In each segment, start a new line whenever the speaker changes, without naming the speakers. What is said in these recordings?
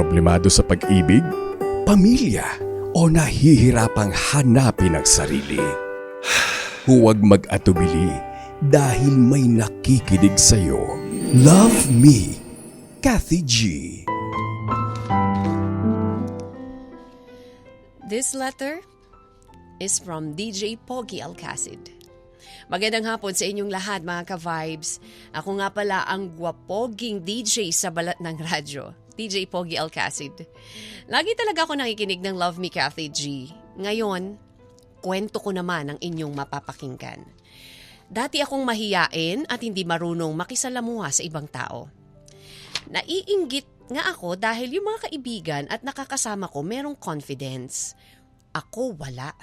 Problemado sa pag-ibig, pamilya, o nahihirapang hanapin ang sarili. Huwag mag-atubili dahil may nakikinig sa'yo. Love Me, Kathy G.
This letter is from DJ Pogi Alcacid. Magandang hapon sa inyong lahat mga ka-vibes. Ako nga pala ang gwapoging DJ sa balat ng radyo, DJ Pogi Alcacid. Lagi talaga ako nakikinig ng Love Me Kathy G. Ngayon, kwento ko naman ang inyong mapapakinggan. Dati akong mahiyain at hindi marunong makisalamuha sa ibang tao. Naiinggit nga ako dahil yung mga kaibigan at nakakasama ko merong confidence. Ako wala.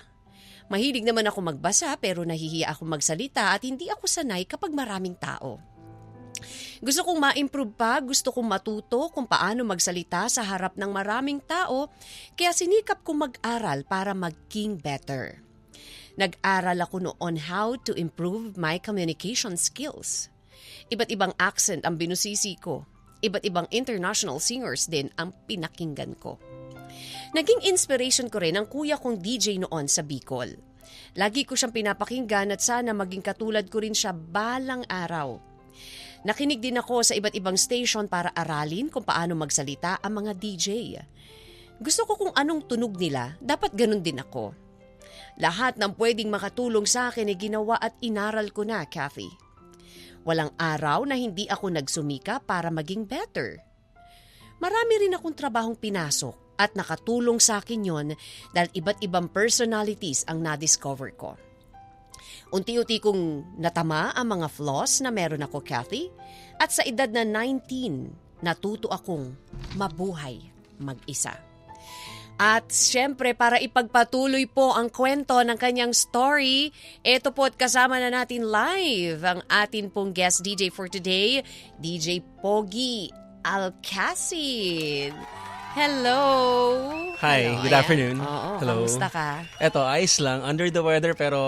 Mahilig naman ako magbasa pero nahihiya ako magsalita at hindi ako sanay kapag maraming tao. Gusto kong ma-improve pa, gusto kong matuto kung paano magsalita sa harap ng maraming tao, kaya sinikap kong mag-aral para maging better. Nag-aral ako noon how to improve my communication skills. Iba't ibang accent ang binusisi ko. Iba't ibang international singers din ang pinakinggan ko. Naging inspiration ko rin ang kuya kong DJ noon sa Bicol. Lagi ko siyang pinapakinggan at sana maging katulad ko rin siya balang araw. Nakinig din ako sa iba't ibang station para aralin kung paano magsalita ang mga DJ. Gusto ko kung anong tunog nila, dapat ganun din ako. Lahat ng pwedeng makatulong sa akin ay ginawa at inaral ko na, Kathy. Walang araw na hindi ako nagsumika para maging better. Marami rin akong trabahong pinasok at nakatulong sa akin yon dahil iba't ibang personalities ang na-discover ko. Unti-unti kong natama ang mga flaws na meron ako, Kathy. At sa edad na 19, natuto akong mabuhay mag-isa. At syempre, para ipagpatuloy po ang kwento ng kanyang story, ito po at kasama na natin live ang atin pong guest DJ for today, DJ Pogi Alcacid. Hello!
Hi,
Hello,
good
ayan.
afternoon.
Oo,
Hello.
kamusta ka?
Eto, ayos lang. Under the weather pero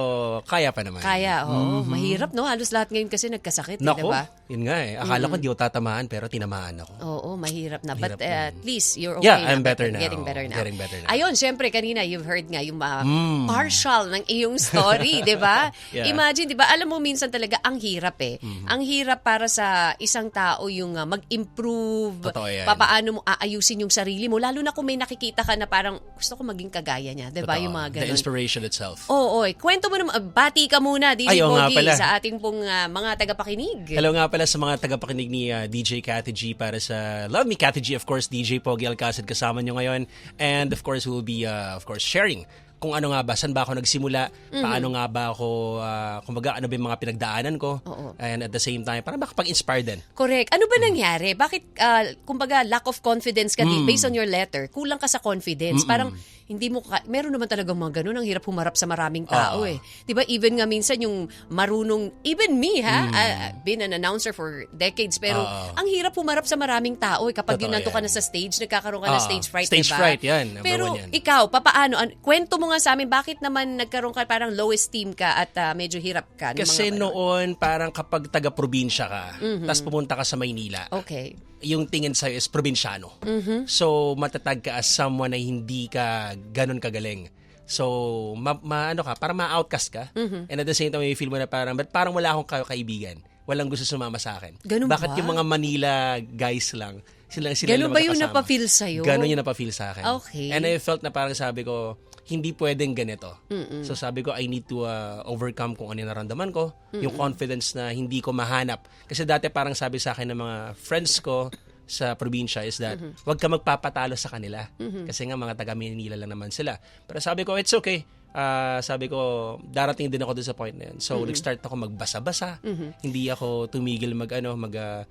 kaya pa naman.
Kaya, oo. Mahirap, no? Halos lahat ngayon kasi nagkasakit, eh,
Nako,
di ba?
yun nga eh. Akala ko di ko tatamaan pero tinamaan ako.
Oo, mahirap na. But
Mahirap
uh, at least you're okay
Yeah,
na.
I'm better now.
Getting better now.
Getting better now.
Ayun, syempre, kanina you've heard nga yung uh,
Mm.
partial ng iyong story, di ba?
Yeah. Mm-hmm.
Imagine, di ba? Alam mo, minsan talaga ang hirap eh. Ang hirap para sa isang tao yung uh, mag-improve,
Totoo yan.
papaano mo aayusin yung sarili mo. Lalo na kung may nakikita ka na parang gusto ko maging kagaya niya, di ba?
Totoo.
Yung mga
The
ganun.
inspiration itself.
Oo, oy. Kwento mo naman, bati ka muna, DJ
Ay, nga
Pogi,
pala.
sa ating pong uh, mga tagapakinig.
Hello nga pala sa mga tagapakinig ni uh, DJ Cathy G para sa Love Me Cathy G, of course, DJ Pogi Alcacid kasama nyo ngayon. And of course, we'll be, uh, of course, sharing kung ano nga ba, saan ba ako nagsimula, paano nga ba ako, uh, kumbaga, ano ba yung mga pinagdaanan ko.
Oo.
And at the same time, para makapag-inspire din.
Correct. Ano ba nangyari? Bakit, ah, kumbaga, lack of confidence ka di- based on your letter? Kulang ka sa confidence. Parang, hindi mo, ka, meron naman talagang mga ganun. Ang hirap humarap sa maraming tao
Oo.
eh. Di ba? Even nga minsan yung marunong, even me ha, ah, I've been an announcer for decades, pero
Oo.
ang hirap humarap sa maraming tao eh. Kapag yung nanto ka na sa stage, nagkakaroon ka ng
Oo.
stage fright,
Stage
diba?
fright, yan.
Pero
one yan.
ikaw, papaano? An- kwento mo nga sa amin, bakit naman nagkaroon ka parang low esteem ka at ah, medyo hirap ka?
Kasi
mga
noon, parang kapag taga-probinsya ka, tapos pumunta ka sa Maynila,
Okay.
yung tingin sa'yo is probinsyano. So, matatag ka as someone na hindi ka ganun kagaling. So, ma, ma- ano ka, para ma-outcast ka. And at the same time, may feel mo na parang, but parang wala akong ka- kaibigan. Walang gusto sumama sa akin.
Ganun
Bakit
ba?
yung mga Manila guys lang, sila, sila
Ganun ba yung napafeel sa'yo?
Ganun yung napafeel sa akin.
Okay.
And I felt na parang sabi ko, hindi pwedeng ganito. So sabi ko, I need to uh, overcome kung ano yung naramdaman ko, yung confidence na hindi ko mahanap. Kasi dati parang sabi sa akin ng mga friends ko sa probinsya is that wag ka magpapatalo sa kanila. Kasi nga mga taga Manila lang naman sila. Pero sabi ko, it's okay. Ah, sabi ko, darating din ako doon sa point na yun. So, nag-start ako magbasa-basa. Hindi ako tumigil mag, ano, mag, ah,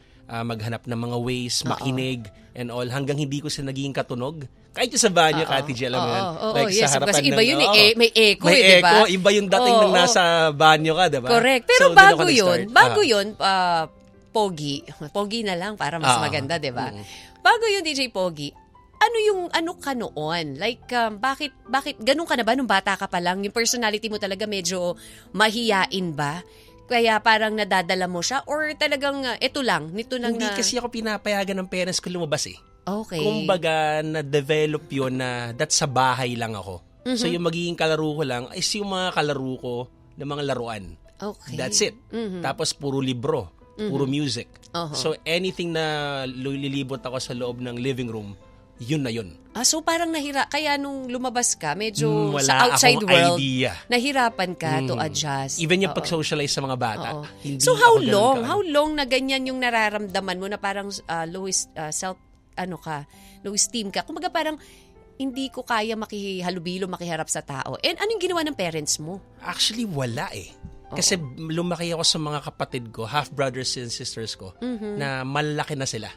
maghanap ng mga ways, makinig, and all, hanggang hindi ko sila naging katunog. Kahit yung sa banyo, Kati G, alam mo yun?
oo,
like,
yes,
sa harapan
kasi iba
ng-
yun eh, eh, may echo
May
eh, di ba?
echo, iba yung dating
Oo,
nung
oo.
nasa banyo ka, di ba?
Correct. Pero
So,
bago yun, bago
Ah.
yun, ah, Pogi. Pogi na lang para mas
Ah.
maganda, 'di ba? Bago yun DJ Pogi. Ano yung ano ka noon? Like um, bakit bakit ganun ka na ba nung bata ka pa lang? Yung personality mo talaga medyo mahiyain ba? Kaya parang nadadala mo siya or talagang uh, ito lang, nito lang
Hindi
na
kasi ako pinapayagan ng parents ko lumabas eh.
Okay.
Kumbaga, na-develop yun na that's sa bahay lang ako.
Mm-hmm.
So yung magiging kalaro ko lang is yung mga kalaro ko ng mga laruan.
Okay.
That's it. Tapos puro libro, puro music.
Uh-huh.
So anything na lilibot ako sa loob ng living room, yun na yun.
Ah, so parang nahira, kaya nung lumabas ka, medyo
Mm,
sa outside world,
idea.
nahirapan ka to adjust.
Even yung pag-socialize sa mga bata.
Oo.
Hindi
So how long?
ka-
How long na ganyan yung nararamdaman mo na parang uh, low est- uh, self ano ka, low esteem ka. Kumbaga parang hindi ko kaya makihalubilo, makiharap sa tao. And anong ginawa ng parents mo?
Actually, wala eh. Kasi lumaki ako sa mga kapatid ko, half brothers and sisters ko,
Mm-hmm.
na malaki na sila.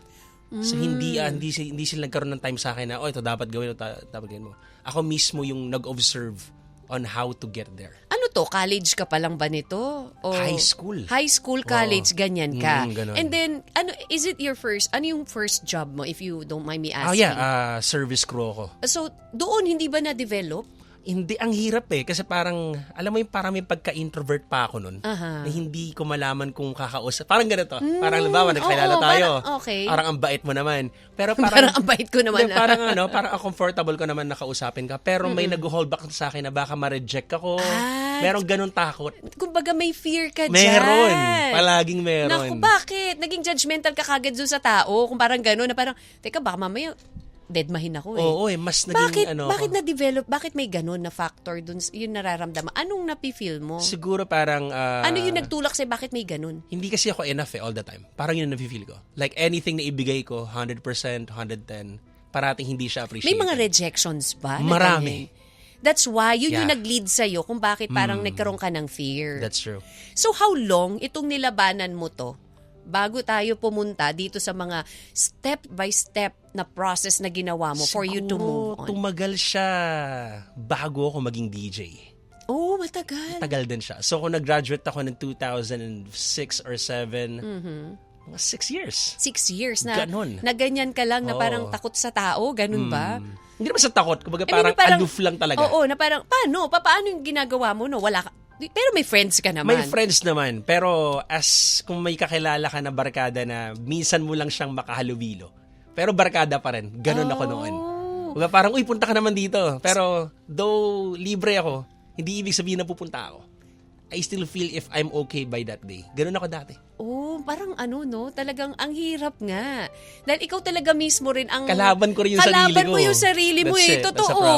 So hindi
Mm.
ah, hindi hindi sila nagkaroon ng time sa akin na oh ito dapat gawin ito dapat gawin mo. Ako mismo yung nag-observe on how to get there.
Ano to? College ka pa lang ba nito? O
High school.
High school, college, ganyan ka.
Mm, ganun.
And then, ano, is it your first, ano yung first job mo if you don't mind me
Oh
asking?
yeah, ah, service crew ako.
So, doon hindi ba na-develop?
Hindi, ang hirap eh. Kasi parang, alam mo yung parang may pagka-introvert pa ako nun.
Aha.
Na hindi ko malaman kung kakausap. Parang ganito. parang, halimbawa,
oo,
nagkilala tayo.
parang- okay.
Parang ang bait mo naman. Pero parang,
Parang ang bait ko naman.
Hindi,
ah.
parang ano, parang ang comfortable ko naman nakausapin ka. Pero may nag-hold back sa akin na baka ma-reject ako.
Ah,
Merong ganun takot.
Kumbaga may fear ka dyan.
Meron. Palaging meron.
Naku, bakit? Naging judgmental ka kagad doon sa tao. Kung parang gano'n, na parang, teka, baka mamaya, deadmahin ako eh.
Oo, eh, mas naging
bakit,
ano.
bakit
ako.
na-develop, bakit may gano'n na factor doon, yung nararamdaman? Anong napi-feel mo?
Siguro parang... ah,
ano yung nagtulak sa'yo, bakit may gano'n?
Hindi kasi ako enough eh, all the time. Parang yun ang nafe-feel ko. Like anything na ibigay ko, 100%, 110, parating hindi siya appreciated.
May mga rejections ba?
Marami.
That's why, yun yung
Yeah.
nag-lead sa'yo kung bakit parang nagkaroon ka ng fear.
That's true.
So how long itong nilabanan mo to bago tayo pumunta dito sa mga step by step na process na ginawa mo for you to move on?
tumagal siya bago ako maging DJ.
oh, matagal.
Tagal din siya. So, kung nag-graduate ako ng 2006 or 7,
Mm-hmm.
mga 6 years.
Six years na,
Ganon.
na ganyan ka lang na
Oo. Hmm.
parang takot sa tao, ganun ba?
Hindi naman sa takot. Kumbaga
I mean,
parang, aloof lang talaga.
Oo, na parang, paano? Pa, paano yung ginagawa mo? No? Wala ka, pero may friends ka naman.
May friends naman. Pero as kung may kakilala ka na barkada na minsan mo lang siyang makahalubilo. Pero barkada pa rin. Ganun ako noon.
Oh.
Kumbaga parang, uy, punta ka naman dito. Pero though libre ako, hindi ibig sabihin na pupunta ako. I still feel if I'm okay by that day. Ganun ako dati.
Oh, parang ano no, talagang ang hirap nga. Dahil ikaw talaga mismo rin ang
Kalaban ko rin yung
kalaban
sarili ko.
mo yung sarili mo
That's
eh.
it.
Totoo.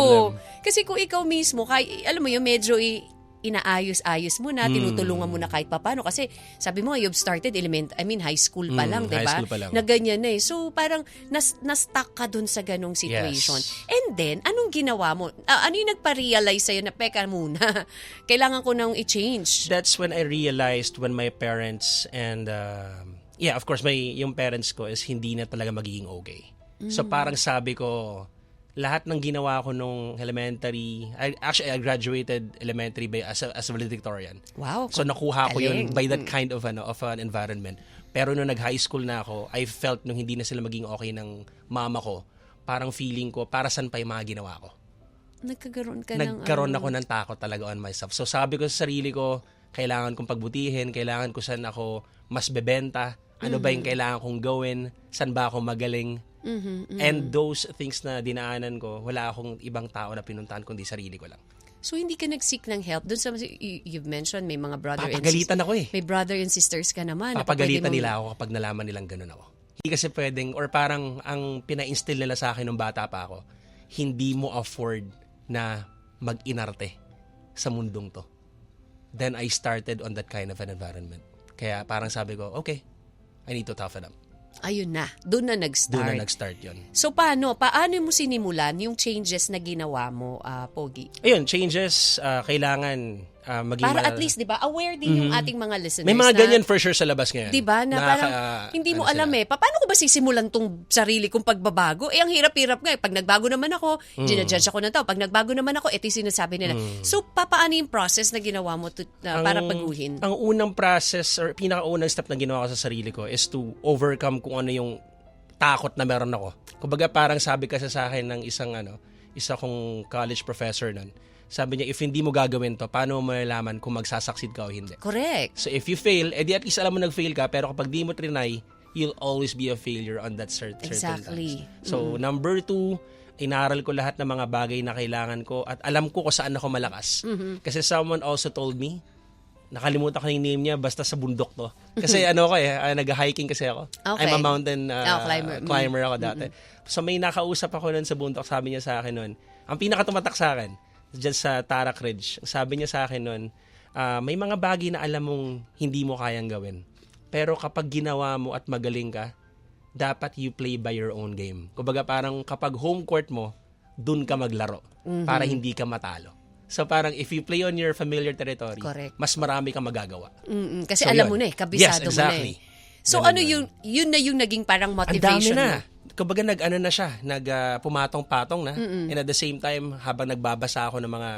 Kasi kung ikaw mismo, kay, alam mo yung medyo i- inaayos-ayos mo na,
Hmm.
tinutulungan mo na kahit papano. Kasi sabi mo, you've started element, I mean high school pa
Hmm,
lang, di
high
ba? Na ganyan na eh. So parang nas, na-stuck ka dun sa ganong situation.
Yes.
And then, anong ginawa mo? Ah, ano yung nagpa-realize sa'yo na, peka muna, kailangan ko nang i-change.
That's when I realized when my parents and um, yeah, of course, my yung parents ko is hindi na talaga magiging okay. So parang sabi ko, lahat ng ginawa ko nung elementary, I, actually I graduated elementary by as a, as a valedictorian.
Wow.
So nakuha ko yun by that kind of ano of an environment. Pero nung nag-high school na ako, I felt nung hindi na sila maging okay ng mama ko, parang feeling ko para saan pa yung mga ginawa ko.
Nagkagaroon ka ng...
Nagkaroon
ano,
ako ng takot talaga on myself. So sabi ko sa sarili ko, kailangan kong pagbutihin, kailangan ko saan ako mas bebenta, ano ba yung kailangan kong gawin, saan ba ako magaling. And those things na dinaanan ko, wala akong ibang tao na pinuntahan kundi sarili ko lang.
So hindi ka nag-seek ng help? Doon sa you- you've mentioned may mga brother and
Papagalitan
sis-
ako eh.
May brother and sisters ka naman. na
Papagalitan
mong-
nila ako kapag nalaman nilang ganun ako. Hindi kasi pwedeng, or parang ang pina-instill nila sa akin nung bata pa ako, hindi mo afford na mag-inarte sa mundong to. Then I started on that kind of an environment. Kaya parang sabi ko, okay, I need to toughen up.
Ayun na. Doon na nag-start.
Doon na nag-start yun.
so paano? Paano mo sinimulan yung changes na ginawa mo, ah, Pogi?
Ayun, changes, ah, kailangan ah, maging...
Para at least, di ba, aware din yung ating mga listeners.
May mga
na-
ganyan for sure sa labas ngayon.
Di ba? Na
Nakaka-
parang hindi mo
ano
alam
sila.
eh. Pa- Paano ko ba sisimulan tong sarili kong pagbabago? Eh, ang hirap-hirap nga eh. Pag nagbago naman ako,
Hmm.
ginajudge ako ng tao. Pag nagbago naman ako, ito yung sinasabi nila. So, papaano yung process na ginawa mo to, na, para baguhin?
Ang unang process or pinakaunang step na ginawa ko sa sarili ko is to overcome kung ano yung takot na meron ako. Kumbaga parang sabi kasi sa akin ng isang ano, isa kong college professor nun. Sabi niya, if hindi mo gagawin to, paano mo malalaman kung magsasucceed ka o hindi?
Correct.
So if you fail, edi at least alam mo nag-fail ka, pero kapag di mo trinay, you'll always be a failure on that cer- certain
Exactly.
times. So, number two, inaral ko lahat ng mga bagay na kailangan ko at alam ko kung saan ako malakas.
Mm-hmm.
Kasi someone also told me, nakalimutan ko yung name niya, basta sa bundok to. Kasi ano ko eh, ah, nag-hiking kasi ako.
Okay.
I'm a mountain ah,
Oh, climber. Mm.
climber ako dati. So may nakausap ako nun sa bundok, sabi niya sa akin nun, ang pinakatumatak sa akin, dyan sa Tarak Ridge, sabi niya sa akin nun, ah, may mga bagay na alam mong hindi mo kayang gawin. Pero kapag ginawa mo at magaling ka, dapat you play by your own game. Kumbaga parang kapag home court mo, dun ka maglaro
Mm-hmm.
para hindi ka matalo. So parang if you play on your familiar territory,
Correct.
mas marami kang magagawa.
Mm-mm, kasi
So,
alam
yun.
mo na eh, kabisado
Yes, exactly.
mo na eh. So
Ganun
ano
yun.
yun, na yung naging parang
Ang dami
motivation
na.
mo.
Kumbaga nag-ano na siya, nag ah, pumatong-patong na. And at the same time, habang nagbabasa ako ng mga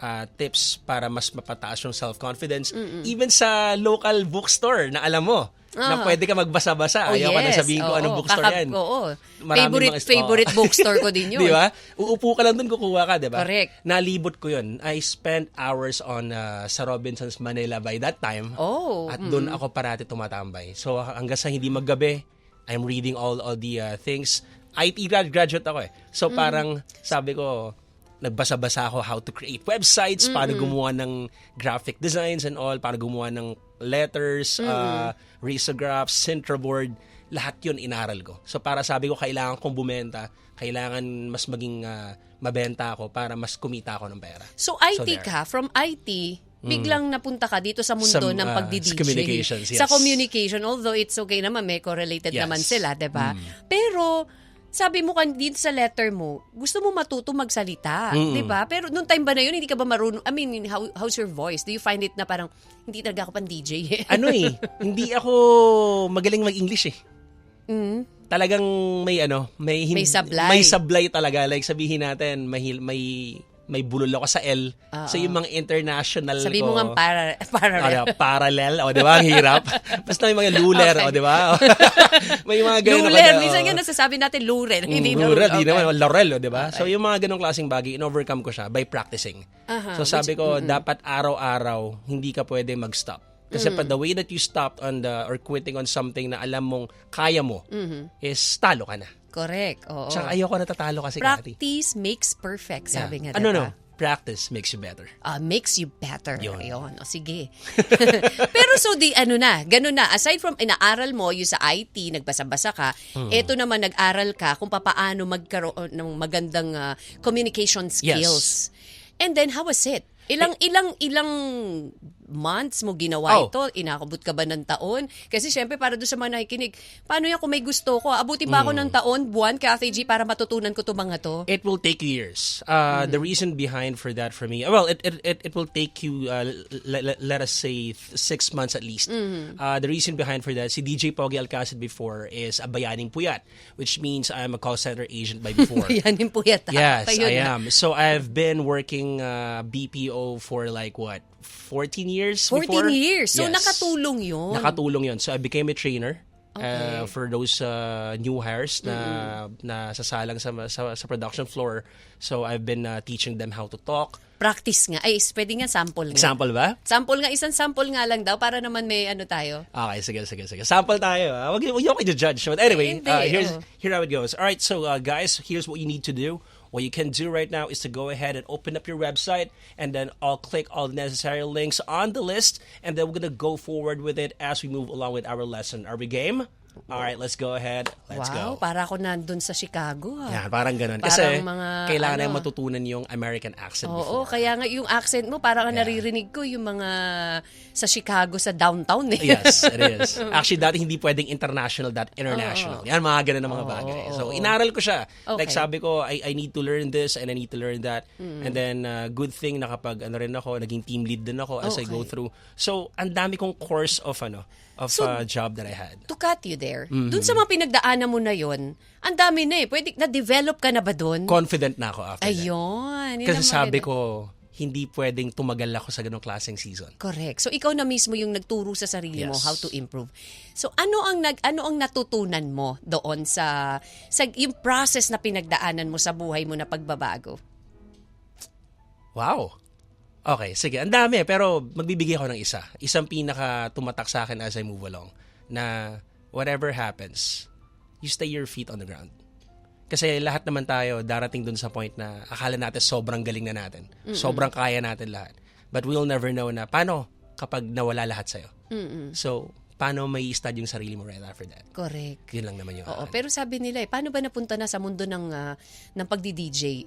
ah, tips para mas mapataas yung self-confidence, even sa local bookstore na alam mo, na pwede ka
Oh,
magbasa-basa. Ayaw ka na
yes.
sabihin ko
Oo,
anong bookstore
kakab-
yan.
Oo.
Maraming
Favorite,
mga-
favorite
Oo.
bookstore ko din yun.
Di ba? Uupo ka lang dun, kukuha ka, di ba?
Correct.
Nalibot ko yun. I spent hours on uh, sa Robinsons Manila by that time.
Oh,
At doon ako parati tumatambay. So hanggang sa hindi maggabi, I'm reading all all the uh, things. IT grad graduate ako eh. So parang sabi ko, nagbasa-basa ako how to create websites, paano gumawa ng graphic designs and all, paano gumawa ng letters, uh, risographs, Cintraboard, lahat yun inaral ko. So para sabi ko, kailangan kong bumenta, kailangan mas maging uh, mabenta ako para mas kumita ako ng pera.
So IT
there.
ka, from IT, biglang napunta ka dito sa mundo
Sa,
ng
ah,
pagdi-DJ.
sa communications,
Sa
yes.
communication, although it's okay naman, may correlated
Yes. Mm.
naman sila, 'di ba? Pero sabi mo kan dito sa letter mo, gusto mo matuto magsalita, 'di ba? Pero nung time ba na yun, hindi ka ba marunong? I mean, how, how's your voice? Do you find it na parang hindi talaga ako pang DJ?
ano eh, hindi ako magaling mag-English eh. Talagang may ano, may
Mm.
hin-
May sablay.
May sablay talaga. Like sabihin natin, may may may bulol ako sa L. So yung mga international
Sabi
ko.
mo nga para, para
Ano, parallel, o di ba? Ang hirap. Basta may mga luler,
Okay.
o di ba? may mga ganun ako
Luler,
na,
minsan nga nasasabi natin lurer.
Mm,
hindi
Lura,
na
di naman. Laurel, o, di ba? So, yung mga ganong klaseng bagay, in-overcome ko siya by practicing.
Aha,
so, sabi ko, dapat araw-araw, hindi ka pwede mag-stop. Kasi pa the way that you stopped on the, or quitting on something na alam mong kaya mo, is talo ka na.
Correct. Oo.
Tsaka ayoko natatalo kasi, Kati.
Practice makes perfect, sabi nga,
Ano,
diba?
no? Practice makes you better.
Ah, makes you better.
Yun.
Ayun. O, sige. Pero so di ano na, ganun na. Aside from inaaral mo yung sa IT, nagbasa-basa ka,
Hmm.
eto naman nag-aral ka kung papaano magkaroon ng magandang ah, communication skills. And then how was it? Ilang ilang ilang months mo ginawa
Oh.
ito? Inakabot ka ba ng taon? Kasi syempre para doon sa mga nakikinig, paano yan kung may gusto ko? Abuti ba
Hmm.
ako ng taon, buwan, Kathy G, para matutunan ko to mga to?
It will take years. Uh, The reason behind for that for me, well, it it, it, it will take you, uh, let, let, let us say, six months at least. Uh, the reason behind for that, si DJ Pogi Alcacid before is a bayaning puyat, which means I'm a call center agent by before.
Yan yung puyat. ha?
Yes,
Kayo
I
na.
am. So I've been working uh, BPO for like what, 14 years
14
before?
years. So
Yes.
nakatulong yun.
Nakatulong yun. So I became a trainer.
Okay.
Uh, for those uh, new hires na na sasalang sa, sa sa production floor. So I've been uh, teaching them how to talk.
Practice nga. Ay, pwede nga sample nga.
Example ba?
Sample nga, isang sample nga lang daw para naman may ano tayo.
Okay, sige, sige, sige. Sample tayo. Ah. Wag, wag judge. But anyway,
Hindi,
uh, here's,
oh.
here how it goes. All right, so uh, guys, here's what you need to do. What you can do right now is to go ahead and open up your website and then I'll click all the necessary links on the list and then we're going to go forward with it as we move along with our lesson. Are we game? All right, let's go ahead. Let's
wow,
go.
para ako nandun sa Chicago. Ah.
Yan, parang ganun.
Parang
Kasi
mga,
kailangan na
ano,
matutunan yung American accent
Oo,
before.
kaya nga yung accent mo, parang
Yeah.
naririnig ko yung mga sa Chicago, sa downtown eh.
yes, it is. Actually, dati hindi pwedeng international, that international. Yan, mga ganun na mga bagay. So, inaral ko siya. Like
Okay.
sabi ko, I, I need to learn this and I need to learn that.
Mm.
And then, uh, good thing na kapag ano rin ako, naging team lead din ako as I go
Okay.
through. So, ang dami kong course of ano, of
So,
uh, job that I had.
To cut you there,
Mm-hmm.
dun sa mga pinagdaanan mo na yon ang dami na eh. Pwede, na-develop ka na ba dun?
Confident na ako after that.
Ayun. yun
Kasi sabi ko, hindi pwedeng tumagal ako sa ganong klaseng season.
Correct. So ikaw na mismo yung nagturo sa sarili mo
Yes.
how to improve. So ano ang nag ano ang natutunan mo doon sa sa yung process na pinagdaanan mo sa buhay mo na pagbabago?
Wow. Okay, sige. Ang dami, pero magbibigay ako ng isa. Isang pinaka tumatak sa akin as I move along. Na whatever happens, you stay your feet on the ground. Kasi lahat naman tayo darating dun sa point na akala natin sobrang galing na natin. Sobrang kaya natin lahat. But we'll never know na paano kapag nawala lahat sa'yo. So, paano may stud yung sarili mo right after that?
Correct.
Yun lang naman yung
Oo,
akin.
pero sabi nila eh, paano ba napunta na sa mundo ng, ah, ng pagdi-DJ?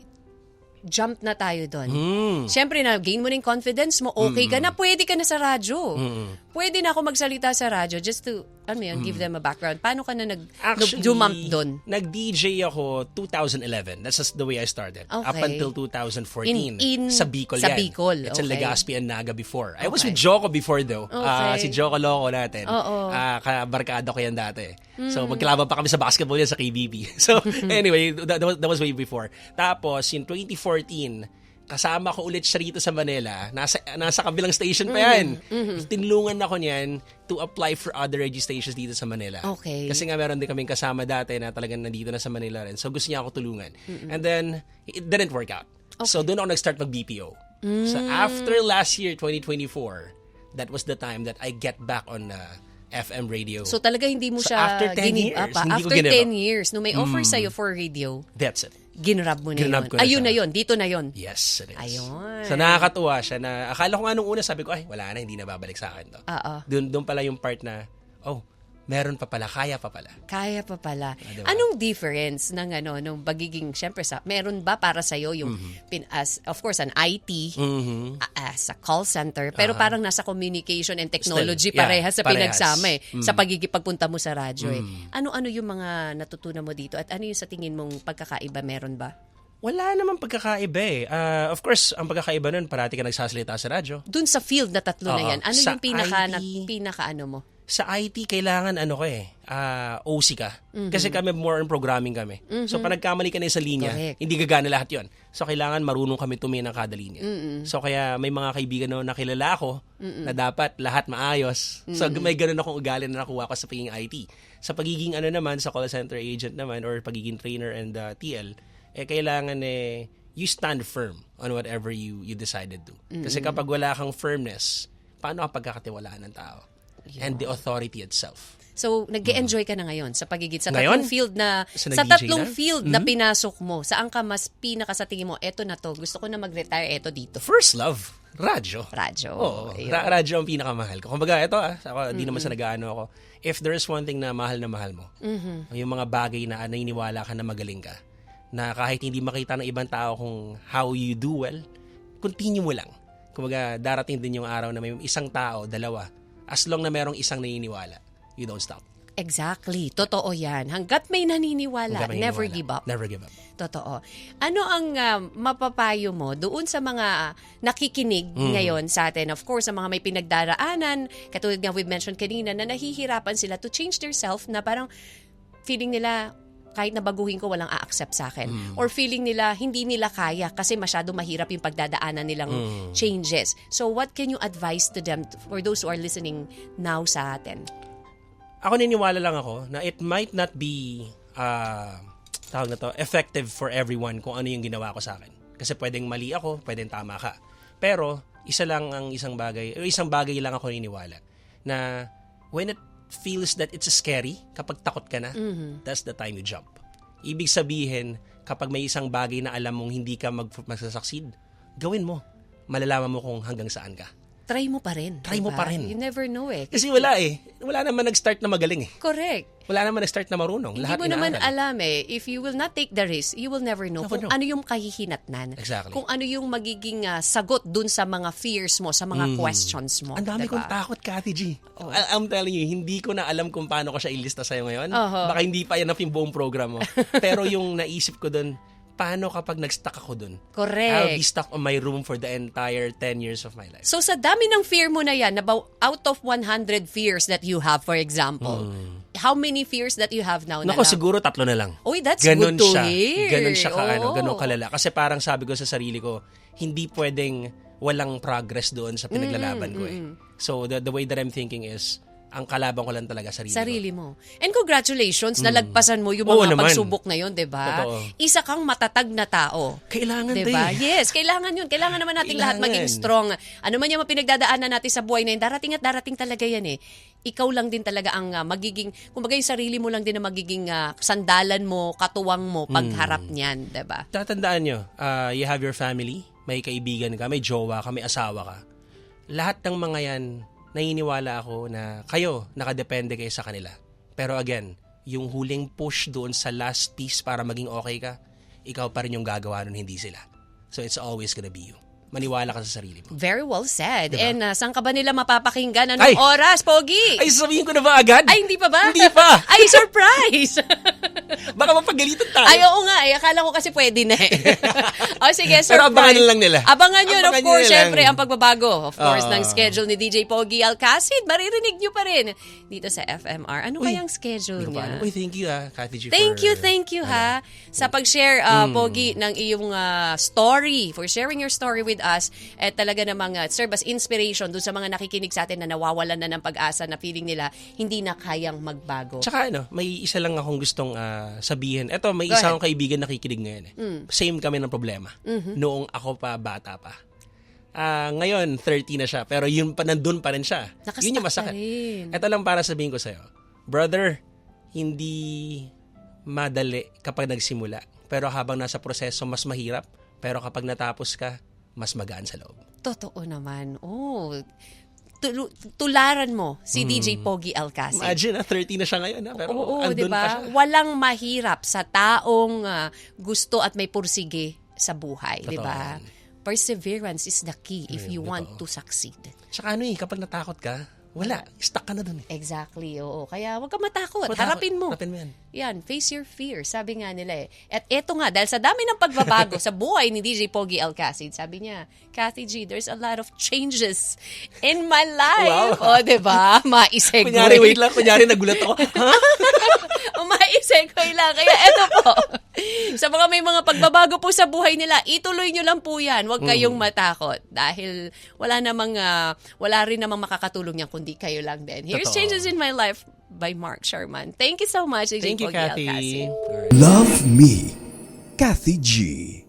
Jump na tayo doon.
Mm.
Siyempre na, gain mo na yung confidence mo, okay ka na, pwede ka na sa radyo.
Mm.
Pwede na ako magsalita sa radyo just to, ano yun, give them a background. Paano ka na nag,
Actually,
jump doon?
Nag-DJ ako 2011. That's just the way I started. Up
Okay.
until 2014.
In- in-
sa Bicol
sa
yan.
Bicol,
It's in
okay.
Legazpi and Naga before. I was
Okay.
with Joko before though. Ah,
Okay.
si Joko Loco natin.
Oo.
Ah, kabarkada ko yan dati. So
Mm.
magkalaban pa kami sa basketball yan sa KBB. So anyway, that, that was, that was way before. Tapos in 2014, kasama ko ulit siya rito sa Manila. Nasa nasa kabilang station pa yan.
Mm-hmm.
Tinulungan ako niyan to apply for other radio stations dito sa Manila.
Okay.
Kasi nga meron din kaming kasama dati na talagang nandito na sa Manila rin. So gusto niya ako tulungan. And then, it didn't work out. So doon ako nag-start mag-BPO. So
Mm.
after last year, 2024, that was the time that I get back on uh, FM radio.
So talaga hindi mo
So,
siya
after 10
give up,
years,
ah. After
give
10
up.
years, nung may offer sa'yo for radio,
That's it.
Ginrab mo na
Ginrab
yun.
ko na
Ayun
siya.
na yun, dito na yun.
Yes, it is.
Ayun.
So nakakatuwa siya na akala ko nga nung una sabi ko, ay, wala na, hindi na babalik sa akin to.
Oo.
Doon, doon pala yung part na, oh, meron pa pala, kaya pa pala.
Kaya pa pala.
diba?
Anong difference ng ano nung pagiging syempre sa meron ba para sa yung pin, as of course an IT
Mhm.
a- as a call center pero parang nasa communication and technology
Still, yeah,
parehas sa
parehas.
pinagsama eh sa pagiging pagpunta mo sa radyo eh. Ano-ano yung mga natutunan mo dito at ano yung sa tingin mong pagkakaiba meron ba?
Wala namang pagkakaiba eh. Ah, of course, ang pagkakaiba nun, parati ka nagsasalita sa radyo.
Dun sa field na tatlo na
Oo.
yan, ano
Sa
yung pinaka
IT,
na, pinaka ano mo?
Sa IT, kailangan ano ko eh, ah, OC ka.
Mhm.
Kasi kami more on programming kami. So, pag nagkamali ka na sa linya,
Correct.
hindi gagana lahat yon So, kailangan marunong kami tumingin ng kada linya. So, kaya may mga kaibigan na nakilala ako na dapat lahat maayos. So, may ganun akong ugali na nakuha ko sa pagiging IT. Sa pagiging ano naman, sa call center agent naman or pagiging trainer and uh, TL, eh kailangan eh you stand firm on whatever you you decided to. Kasi kapag wala kang firmness, paano ka pagkakatiwalaan ng tao? And the authority itself.
So, nag enjoy ka na ngayon sa pagiging sa
Ngayon?
tatlong field na
Sa
sa tatlong
na? Mm-hmm.
field na pinasok mo. Saan ka mas pinaka sa tingin mo, eto na to, gusto ko na mag-retire, eto dito.
First love, radyo.
Radyo.
Oo,
Ayun.
ra- radyo ang pinakamahal ko. Kumbaga, ito ah, ako, di naman sa nag-ano ako. If there is one thing na mahal na mahal mo, yung mga bagay na naniniwala ka na magaling ka, na kahit hindi makita ng ibang tao kung how you do well, continue mo lang. Kumbaga, darating din yung araw na may isang tao, dalawa, as long na merong isang naniniwala, you don't stop.
Exactly. Totoo yan. Hanggat may naniniwala,
Hanggat may
never
naniniwala.
give up.
Never give up.
Totoo. Ano ang ah, mapapayo mo doon sa mga nakikinig
Mm.
ngayon sa atin? Of course, sa mga may pinagdaraanan, katulad nga we mentioned kanina, na nahihirapan sila to change their self na parang feeling nila kahit na baguhin ko, walang a-accept sa akin.
Mm.
Or feeling nila, hindi nila kaya kasi masyado mahirap yung pagdadaanan nilang
Mm.
changes. So what can you advise to them, for those who are listening now sa atin?
Ako niniwala lang ako na it might not be uh, tawag na to, effective for everyone kung ano yung ginawa ko sa akin. Kasi pwedeng mali ako, pwedeng tama ka. Pero isa lang ang isang bagay, o isang bagay lang ako niniwala na when it feels that it's scary, kapag takot ka na, that's the time you jump. Ibig sabihin, kapag may isang bagay na alam mong hindi ka mag magsasucceed, gawin mo. Malalaman mo kung hanggang saan ka.
Try mo pa rin.
Try mo
diba?
pa rin.
You never know eh.
Kasi wala eh. Wala naman nag-start na magaling eh.
Correct.
Wala naman nag-start na marunong.
Hindi
Lahat
mo naman alam eh. If you will not take the risk, you will never know
Never
kung
know.
ano yung kahihinatnan.
Exactly.
Kung ano yung magiging ah, sagot dun sa mga fears mo, sa mga questions mo.
Mm. Ang dami
diba?
kong takot, Kati G. I- I'm telling you, hindi ko na alam kung paano ko siya ilista sa'yo ngayon.
Oho.
Baka hindi pa yan yung buong program mo. Pero yung naisip ko dun, paano kapag nag-stuck ako dun?
Correct.
I'll be stuck on my room for the entire 10 years of my life.
So sa dami ng fear mo na yan, about out of 100 fears that you have, for example, how many fears that you have now?
Nako,
na
siguro tatlo na lang.
Uy, that's
Ganon
good to
siya.
hear.
Ganon siya ka, ano,
Oo.
ganon kalala. Kasi parang sabi ko sa sarili ko, hindi pwedeng walang progress doon sa pinaglalaban ko eh. So the, the way that I'm thinking is, ang kalaban ko lang talaga sarili,
Sarili mo. And congratulations, nalagpasan mo yung
Mm. Oo
mga pagsubok na yun, di ba? Isa kang matatag na tao.
Kailangan
Di ba? Yes, kailangan yun. Kailangan naman nating lahat
Kailangan.
maging strong. Ano man yung mga pinagdadaanan natin sa buhay na yun, darating at darating talaga yan eh. Ikaw lang din talaga ang ah, magiging, kumbaga yung sarili mo lang din ang magiging ah, sandalan mo, katuwang mo, pagharap
Hmm.
niyan, di ba?
Tatandaan nyo, ah, you have your family, may kaibigan ka, may jowa ka, may asawa ka. Lahat ng mga yan, naniniwala ako na kayo, nakadepende kayo sa kanila. Pero again, yung huling push doon sa last piece para maging okay ka, ikaw pa rin yung gagawa nun, hindi sila. So it's always gonna be you. Maniwala ka sa sarili mo.
Very well said.
Diba?
And ah, saan ka ba nila mapapakinggan? Anong
Ay!
oras, Pogi?
Ay, sabihin ko na ba agad?
Ay, hindi pa ba?
Hindi pa.
Ay, surprise!
Baka mapagalitan tayo.
Ay, oo nga. Eh. Akala ko kasi pwede na eh. o sige, surprise.
Pero abangan lang nila.
Abangan yun, of
Abangan
course, syempre, ang pagbabago, of course,
Oo.
ng schedule ni DJ Pogi Alcacid. Maririnig nyo pa rin dito sa FMR. Ano
Uy,
kayang schedule niya?
Uy, thank you ah, Kathy G.
Thank
for-
you, thank you ha sa pag-share uh,
Hmm.
Pogi ng iyong uh, story, for sharing your story with us at talaga namang uh, serve as inspiration dun sa mga nakikinig sa atin na nawawalan na ng pag-asa na feeling nila hindi na kayang magbago.
Tsaka ano, may isa lang akong gustong ah, sabihin. Eto, may
Go
isa akong kaibigan nakikinig ngayon eh. Same kami ng problema. Noong ako pa bata pa. Ah, ngayon, 30 na siya. Pero yun pa, nandun pa rin siya.
Nakastuck
yun yung masakit.
rin.
Ito lang para sabihin ko sa'yo. Brother, hindi madali kapag nagsimula. Pero habang nasa proseso, mas mahirap. Pero kapag natapos ka, mas magaan sa loob.
Totoo naman. Oh, tulu- tularan mo si DJ Pogi Alcacid.
Hmm. Imagine, ah, 30 na siya ngayon. ah, pero
Oo,
andun
di
pa
ba?
siya.
Walang mahirap sa taong ah, gusto at may pursige sa buhay, di ba? Perseverance is the key if you
Ayun,
want to succeed.
Tsaka ano eh, kapag natakot ka, wala. Stuck ka na dun eh.
Exactly, oo. Kaya huwag ka matakot.
Matakot.
Harapin mo.
Harapin mo yan.
Yan, face your fear. Sabi nga nila eh. At eto nga, dahil sa dami ng pagbabago sa buhay ni DJ Pogi Alcacid, sabi niya, Kathy G, there's a lot of changes in my life. O,
Wow.
di ba? Maisegue.
Kunyari, wait lang. Kunyari, nagulat ako. Ha?
Umaisekoy lang. Kaya eto po. sa mga may mga pagbabago po sa buhay nila, ituloy nyo lang po yan. Huwag kayong matakot. Dahil wala namang, ah, wala rin namang makakatulong yan kundi kayo lang din. Here's
Totoo.
Changes in My Life by Mark Sherman. Thank you so much,
Thank you, Kathy.
Love Me, Kathy G.